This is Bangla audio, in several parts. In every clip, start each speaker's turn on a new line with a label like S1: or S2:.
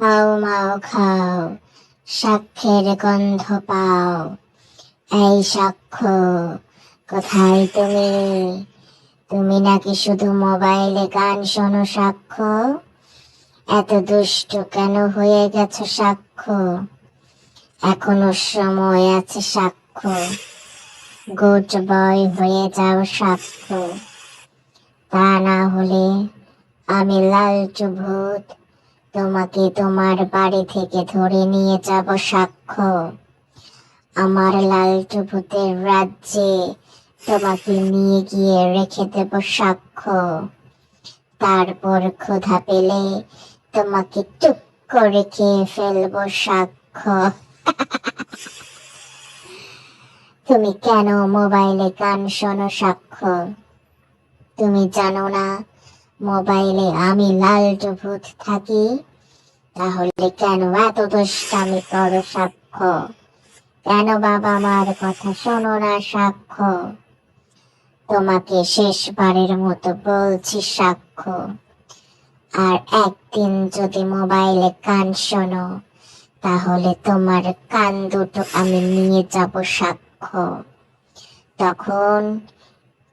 S1: হাও মাও খাও সাক্ষের গন্ধ পাও এই সাক্ষ্য কোথায় তুমি? তুমি নাকি শুধু মোবাইলে গান শোনো সাক্ষ্য? এত দুষ্ট কেন হয়ে গেছো সাক্ষ্য? এখনও সময় আছে সাক্ষ্য। গুড বয় হয়ে যাও সাক্ষ্য। তা না হলে আমি লালচু ভূত তোমাকে তোমার বাড়ি থেকে ধরে নিয়ে যাব, সাক্ষ্য। আমার লালচু ভূতের রাজ্যে তোমাকে নিয়ে গিয়ে রেখে দেব সাক্ষ্য। তারপর ক্ষুধা পেলে তোমাকে টুক করে খেয়ে ফেলব সাক্ষ্য। তুমি কেন মোবাইলে গান শোনো সাক্ষ্য? তুমি জানো না মোবাইলে আমি লালটু ভূত থাকি, তাহলে কেন এত দুষ্টামি করো সাক্ষ্য? কেন বাবা মার কথা শোনো না সাক্ষ্য? তোমাকে শেষবারের মতো বলছি সাক্ষ্য। আর একদিন যদি মোবাইলে কান শোনো, তাহলে তোমার কান দুটো আমি নিয়ে যাব সাক্ষ্য। তখন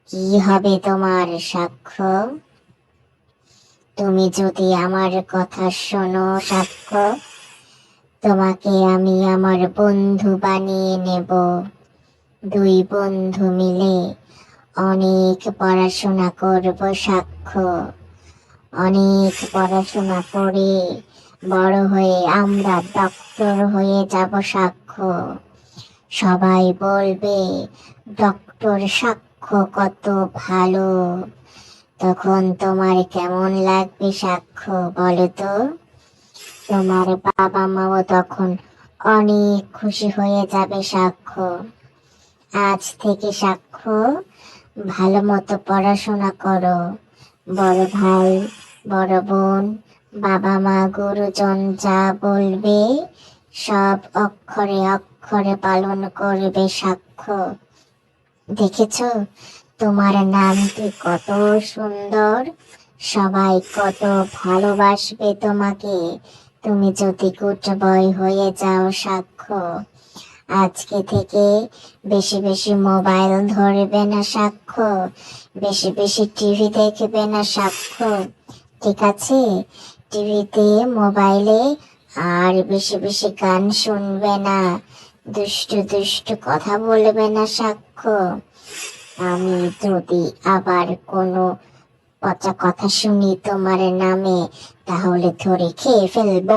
S1: কি হবে তোমার সাক্ষ্য? তুমি যদি আমার কথা শোনো, সাক্ষ্য, তোমাকে আমি আমার বন্ধু বানিয়ে নেব। দুই বন্ধু মিলে অনেক পড়াশোনা করব, সাক্ষ্য। অনেক পড়াশোনা করে বড় হয়ে আমরা ডক্টর হয়ে যাব, সাক্ষ্য। সবাই বলবে, ডক্টর সাক্ষ্য কত ভালো। তখন তোমার কেমন লাগবে সাক্ষ্য বলো তো? তোমার বাবা মাও তখন অনেক খুশি হয়ে যাবে সাক্ষ্য। আজ থেকে সাক্ষ্য, ভালো মতো পড়াশোনা করো। বড় ভাই, বড় বোন, বাবা মা, গুরুজন যা বলবে, সব অক্ষরে অক্ষরে পালন করবে সাক্ষ্য। দেখেছ? তোমার নামটি কত সুন্দর? সবাই কত ভালোবাসবে তোমাকে। তুমি যদি গুড বয় হয়ে যাও সাক্ষ্য। আজকে থেকে বেশি বেশি মোবাইল ধরবে না সাক্ষ্য। বেশি বেশি টিভি দেখবে না সাক্ষ্য। ঠিক আছে? টিভিতে, মোবাইলে আর বেশি বেশি গান শুনবে না। দুষ্টু দুষ্টু কথা বলবে না সাক্ষ্য। আমি যদি আবার কোনো পচা কথা শুনি তোমার নামে তাহলে ধরে খেয়ে ফেলব।